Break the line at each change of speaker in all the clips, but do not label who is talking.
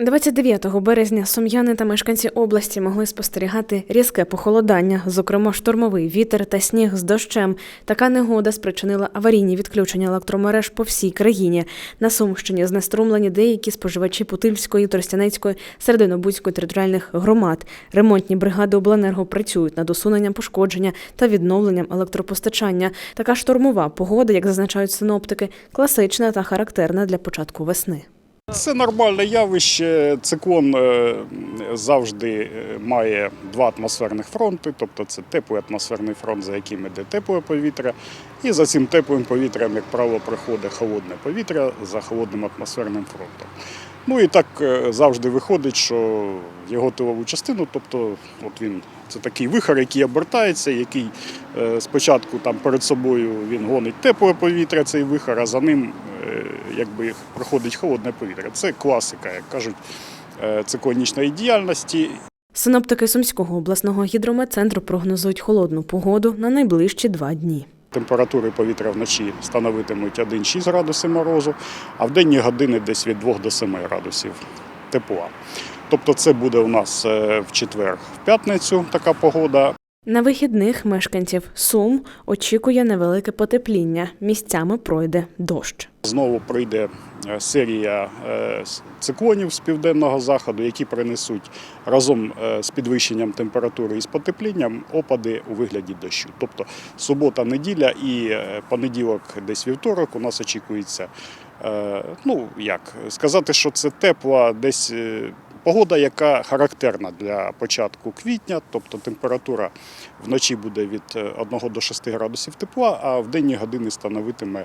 29 березня сум'яни та мешканці області могли спостерігати різке похолодання, зокрема штормовий вітер та сніг з дощем. Така негода спричинила аварійні відключення електромереж по всій країні. На Сумщині знеструмлені деякі споживачі Путильської, Тростянецької, Серединобудської територіальних громад. Ремонтні бригади обленерго працюють над усуненням пошкодження та відновленням електропостачання. Така штормова погода, як зазначають синоптики, класична та характерна для початку весни.
Це нормальне явище. Циклон е, завжди е, має два атмосферних фронти, тобто це теплий атмосферний фронт, за яким іде тепле повітря, і за цим теплим повітрям, як правило, приходить холодне повітря за холодним атмосферним фронтом. Ну і так е, завжди виходить, що його тилову частину, тобто от він це такий вихор, який обертається, який спочатку там перед собою він гонить тепле повітря, цей вихор, а за ним якби проходить холодне повітря. Це класика, як кажуть, е, циклонічної діяльності.
Синоптики Сумського обласного гідрометцентру прогнозують холодну погоду на найближчі два дні.
Температури повітря вночі становитимуть 1-6 градусів морозу, а в денні години десь від 2 до 7 градусів тепла. Тобто це буде у нас е, в четвер, в п'ятницю така погода.
На вихідних мешканців Сум очікує невелике потепління. Місцями пройде дощ.
Знову прийде е, серія е, циклонів з південного заходу, які принесуть разом е, з підвищенням температури і з потеплінням опади у вигляді дощу. Тобто субота, неділя і понеділок, десь вівторок, у нас очікується. Ну як сказати, що це тепла, десь погода, яка характерна для початку квітня, тобто температура вночі буде від е, 1 до 6 градусів тепла, а в денні години становитиме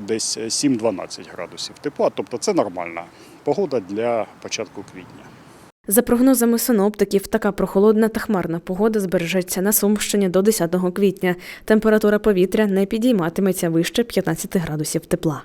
десь 7-12 градусів тепла. Тобто це нормальна погода для початку квітня.
За прогнозами синоптиків, така прохолодна та хмарна погода збережеться на Сумщині до 10 квітня. Температура повітря не підійматиметься вище 15 градусів тепла.